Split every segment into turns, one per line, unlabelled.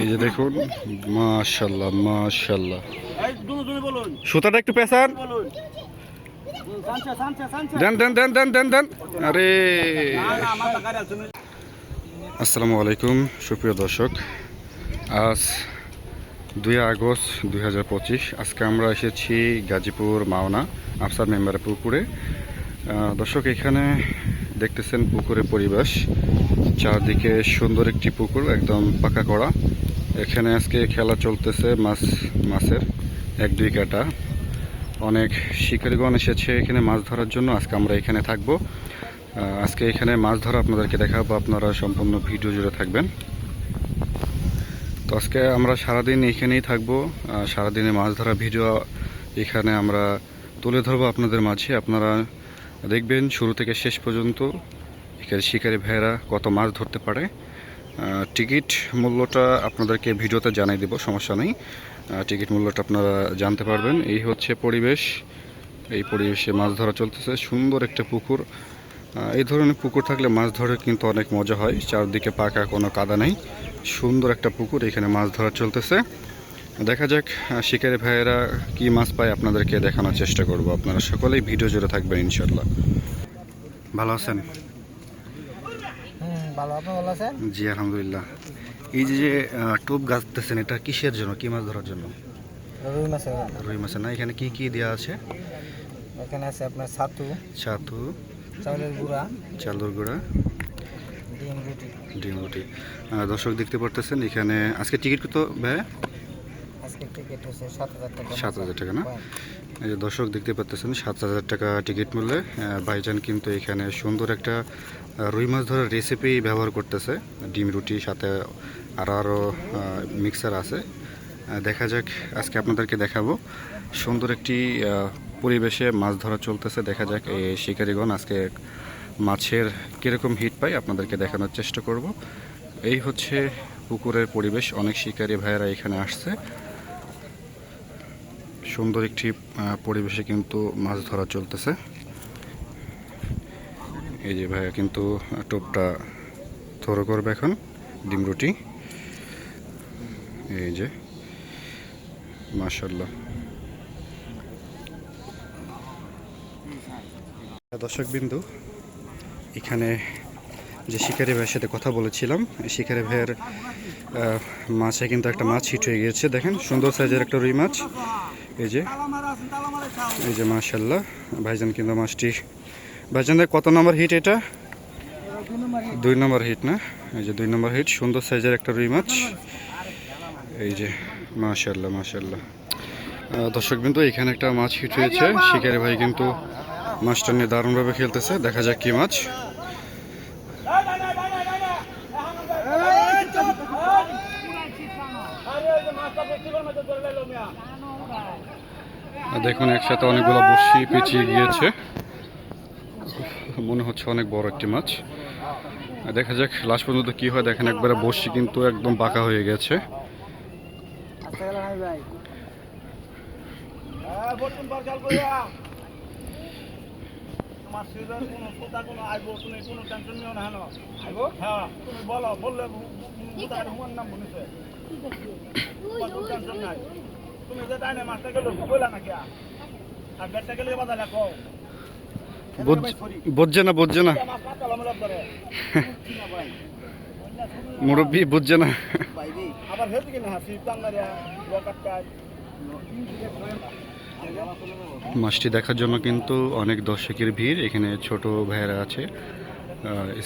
এই যে দেখুন মাশাল্লাহ মাশাল্লাহ। সুতাটা একটু
সানসে
দেন দেন দেন দেন দেন দেন। আরে। আসসালামু আলাইকুম সুপ্রিয় দর্শক। আজ দুই আগস্ট দুই হাজার পঁচিশ আজকে আমরা এসেছি গাজীপুর মাওনা আফসার মেম্বারের পুকুরে। দর্শক এখানে দেখতেছেন পুকুরের পরিবেশ। চারদিকে সুন্দর একটি পুকুর, একদম পাকা করা এখানে আজকে খেলা চলতেছে মাছ, মাছের এক দুই কাটা। অনেক শিকারীগণ এসেছে এখানে মাছ ধরার জন্য। আজকে আমরা এখানে থাকব। আজকে এখানে মাছ ধরা আপনাদেরকে দেখাবো। আপনারা সম্পূর্ণ ভিডিও জুড়ে থাকবেন। তো আজকে আমরা সারাদিন এখানেই থাকব। সারাদিনে মাছ ধরা ভিডিও এখানে আমরা তুলে ধরবো আপনাদের মাঝে। আপনারা দেখবেন শুরু থেকে শেষ পর্যন্ত এখানে শিকারী ভাইয়েরা কত মাছ ধরতে পারে। টিকিট মূল্যটা আপনাদেরকে ভিডিওতে জানাই দেব, সমস্যা নেই। টিকিট মূল্যটা আপনারা জানতে পারবেন। এই হচ্ছে পরিবেশ। এই পরিবেশে মাছ ধরা চলতেছে। সুন্দর একটা পুকুর। এই ধরনের পুকুর থাকলে মাছ ধরে কিন্তু অনেক মজা হয়। চারদিকে পাকা কোনো কাদা নেই। সুন্দর একটা পুকুর। এখানে মাছ ধরা চলতেছে। দেখা যাক শিকারি ভাইয়েরা কি মাছ পায় আপনাদেরকে দেখানোর চেষ্টা করব। আপনারা সকলেই ভিডিও জুড়ে থাকবেন ইনশাল্লাহ ভালো আছেন? জি আলহামদুলিল্লাহ। এই যে টোপ গাছতেছেন এটা কিসের জন্য কি মাছ ধরার জন্য?
রুই মাছ
রুই না এখানে কি কি দেওয়া আছে?
এখানে আছে আপনার ছাতু
ছাতু
চাউলের গুঁড়া
চালুর গুঁড়া
ডিম রুটি
ডিম রুটি দর্শক দেখতে পারতেছেন এখানে আজকে টিকিট কত
হচ্ছে সাত হাজার টাকা
না? এই যে দর্শক দেখতে পাচ্ছেন সাত হাজার টাকা টিকিট মূল্যে। ভাইজান কিন্তু এখানে সুন্দর একটা রুই মাছ ধরার রেসিপি ব্যবহার করতেছে। ডিম রুটি সাথে আরও আরও মিক্সার আছে। দেখা যাক আজকে আপনাদেরকে দেখাবো। সুন্দর একটি পরিবেশে মাছ ধরা চলতেছে। দেখা যাক এই শিকারীগণ আজকে মাছের কীরকম হিট পাই আপনাদেরকে দেখানোর চেষ্টা করব। এই হচ্ছে পুকুরের পরিবেশ। অনেক শিকারী ভাইয়েরা এখানে আসছে। সুন্দর একটি পরিবেশে কিন্তু মাছ ধরা চলতেছে। এই যে ভাইয়া কিন্তু টোপটা থরো করবে এখন, ডিম রুটি। এই যে মাশাল্লাহ দর্শক বিন্দু এখানে যে শিকারি ভাইয়ের সাথে কথা বলেছিলাম শিকারি ভাইয়ের মাছে কিন্তু একটা মাছ হিট হয়ে গিয়েছে। দেখেন, সুন্দর সাইজের একটা রুই মাছ। এই যে এই যে মাশাল্লাহ ভাইজান কিন্তু মাছটি ভাইজানদের কত নম্বর হিট এটা? দুই নম্বর হিট না? এই যে দুই নম্বর হিট সুন্দর সাইজের একটা রুই মাছ। এই যে মাশাল্লাহ মাশাল্লাহ দর্শক বিন্দু, এখানে একটা মাছ হিট হয়েছে। শিকারি ভাই কিন্তু মাছটা নিয়ে দারুণভাবে খেলতেছে। দেখা যাক কি মাছ।
আরে
দেখুন একসাথে অনেকগুলো বড়শি পেঁচিয়ে গিয়েছে মনে হচ্ছে অনেক বড় একটি মাছ দেখা যাক লাস্ট পর্যন্ত কি হয় দেখেন একবারে বড়শি কিন্তু একদম বাঁকা হয়ে গেছে
হ্যাঁ হ্যাঁ বলো বললে নাম তুমি যে কইলা না কিয়া আর? বাধা রাখো
বুঝছে না বুঝছে না। মুরব্বী বুঝছে না।
আবার হাসি টাঙ্গারিয়া
মাছটি দেখার জন্য কিন্তু অনেক দর্শকের ভিড়। এখানে ছোট ভাইয়েরা আছে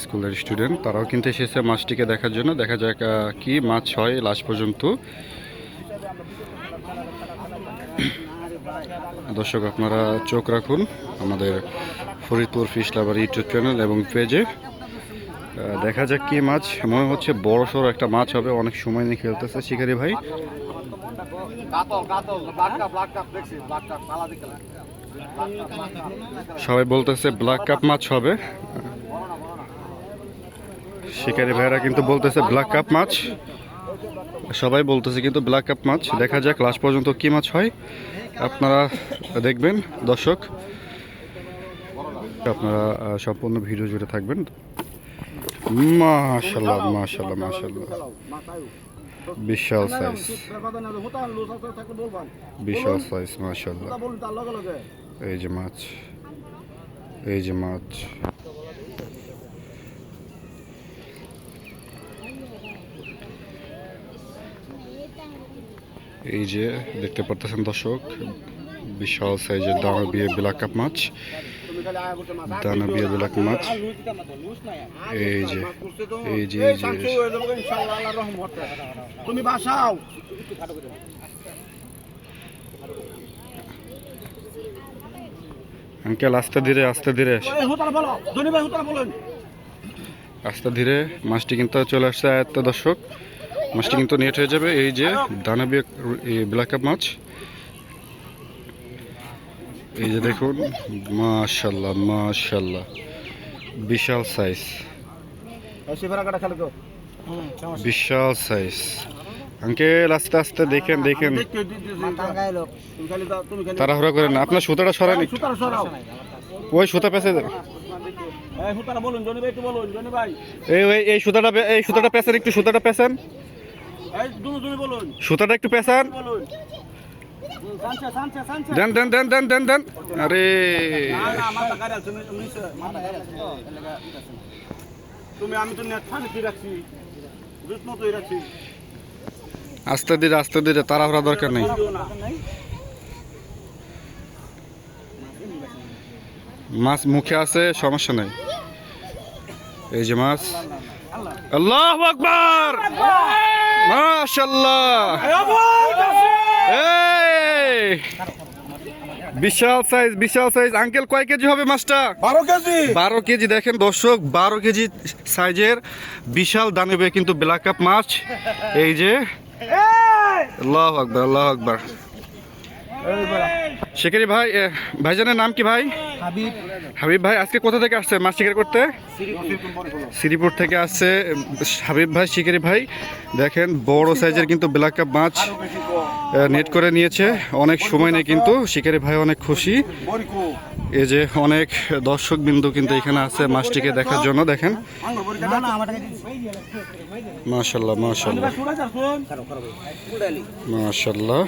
স্কুলের স্টুডেন্ট। তারাও কিন্তু এসেছে মাছটিকে দেখার জন্য। দেখা যাক আহ, কি মাছ হয় লাস্ট পর্যন্ত। দর্শক, আপনারা চোখ রাখুন আমাদের Faridpur fish lover YouTube channel এবং পেজে দেখা যাক কি মাছ। মনে হচ্ছে বড় সড়ো একটা মাছ হবে, অনেক সময় নিয়ে খেলতেছে শিকারি ভাই। সবাই বলতেছে ব্ল্যাক কাপ মাছ হবে। শিকারি ভাইরা কিন্তু বলতেছে ব্ল্যাক কাপ মাছ। সবাই বলতেছে কিন্তু ব্ল্যাক কাপ মাছ দেখা যাক লাস্ট পর্যন্ত কি মাছ হয়। আপনারা দেখবেন, দর্শক। আপনারা সম্পূর্ণ ভিডিও জুড়ে থাকবেন। মাশাল্লাহ মাশাল্লাহ মাশাল্লাহ বিশাল সাইজ বিশাল সাইজ মাশাল্লাহ এই যে মাছ এই যে মাছ এই যে দেখতে পারতেছেন দর্শক বিশাল সাইজের দানা বিয়ে ব্ল্যাক কাপ মাছ। দানা বিয়ে ব্ল্যাক মাছ। এই যে এই যে এই যে
তুমি বাসাও
আঙ্কেল আস্তে ধীরে আস্তে ধীরে। আস্তে ধীরে মাছটি কিন্তু চলে আসছে আয়ত্ত দর্শক। মাছটি কিন্তু নেট হয়ে যাবে। এই যে দানাবি ব্ল্যাক কাপ মাছ। এই যে দেখুন মাশাল্লাহ মাশাল্লাহ। বিশাল সাইজ বিশাল সাইজ আঙ্কেল আস্তে আস্তে দেখেন দেখেন। তাড়াহুড়া করেন না। আপনার সুতাটা সরান ওই সুতা পেঁচে দেন।
এই
সুতাটা এই সুতাটা পেঁচান একটু সুতাটা পেঁচান। সুতাটা একটু
সানসে
দেন দেন দেন দেন দেন দেন। আরে।
তুমি আমি তো রাখছি। রাখছি।
আস্তে ধীরে আস্তে ধীরে তাড়াহুড়া দরকার নেই। মাছ মুখে আছে সমস্যা নেই। এই যে মাছ। আল্লাহ আকবার! মাশাল্লাহ বিশাল সাইজ বিশাল সাইজ আঙ্কেল কয় কেজি হবে মাছটা?
বারো কেজি।
বারো কেজি দেখেন দর্শক বারো কেজি সাইজের বিশাল দানবে কিন্তু ব্ল্যাক কাপ মাছ। এই যে আল্লাহ আকবর আল্লাহ আকবার। শিকারি ভাই ভাইজানের নাম কি ভাই?
হাবিব।
হাবিব ভাই আজকে কোথা থেকে আসছে? মাছ শিকার করতে? শ্রীপুর থেকে আসছে হাবিব ভাই শিকারি ভাই। দেখেন বড় সাইজের কিন্তু ব্ল্যাক কাপ মাছ নেট করে নিয়েছে। অনেক সময় নেই কিন্তু শিকারি ভাই অনেক খুশি। এই যে অনেক দর্শক বিন্দু কিন্তু এখানে আছে মাছটিকে দেখার জন্য দেখেন। মাশাল্লাহ মাশাল্লাহ। মাশাল্লাহ।